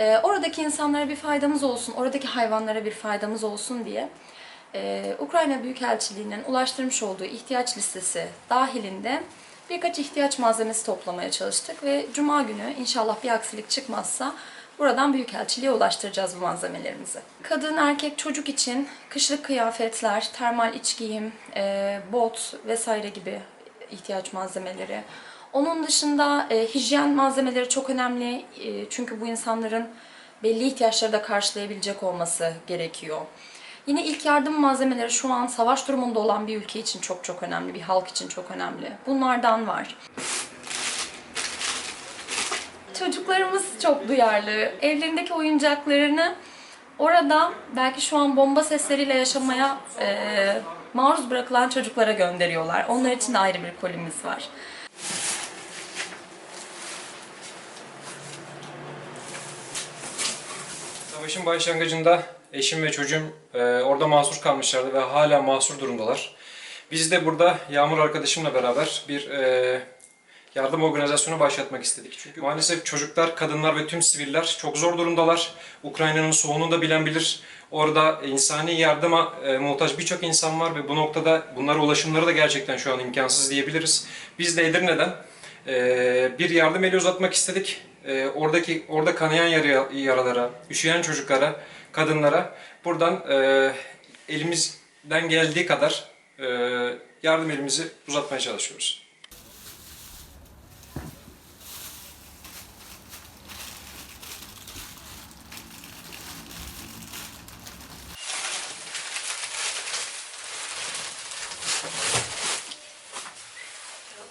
Ee, oradaki insanlara bir faydamız olsun, oradaki hayvanlara bir faydamız olsun diye e, Ukrayna Büyükelçiliği'nin ulaştırmış olduğu ihtiyaç listesi dahilinde birkaç ihtiyaç malzemesi toplamaya çalıştık ve Cuma günü inşallah bir aksilik çıkmazsa buradan Büyükelçiliğe ulaştıracağız bu malzemelerimizi. Kadın, erkek, çocuk için kışlık kıyafetler, termal iç giyim, e, bot vesaire gibi ihtiyaç malzemeleri. Onun dışında e, hijyen malzemeleri çok önemli E, çünkü bu insanların belli ihtiyaçları da karşılayabilecek olması gerekiyor. Yine ilk yardım malzemeleri şu an savaş durumunda olan bir ülke için çok çok önemli, bir halk için çok önemli. Bunlardan var. Çocuklarımız çok duyarlı. Evlerindeki oyuncaklarını orada belki şu an bomba sesleriyle yaşamaya e, maruz bırakılan çocuklara gönderiyorlar. Onlar için de ayrı bir kolimiz var. Savaşın başlangıcında eşim ve çocuğum e, orada mahsur kalmışlardı ve hala mahsur durumdalar. Biz de burada Yağmur arkadaşımla beraber bir e, yardım organizasyonu başlatmak istedik. Çünkü maalesef çocuklar, kadınlar ve tüm siviller çok zor durumdalar. Ukrayna'nın soğuğunu da bilen bilir. Orada insani yardıma e, muhtaç birçok insan var ve bu noktada bunlara ulaşımları da gerçekten şu an imkansız diyebiliriz. Biz de Edirne'den e, bir yardım eli uzatmak istedik. E, oradaki orada kanayan yara, yaralara, üşüyen çocuklara, kadınlara buradan e, elimizden geldiği kadar e, yardım elimizi uzatmaya çalışıyoruz.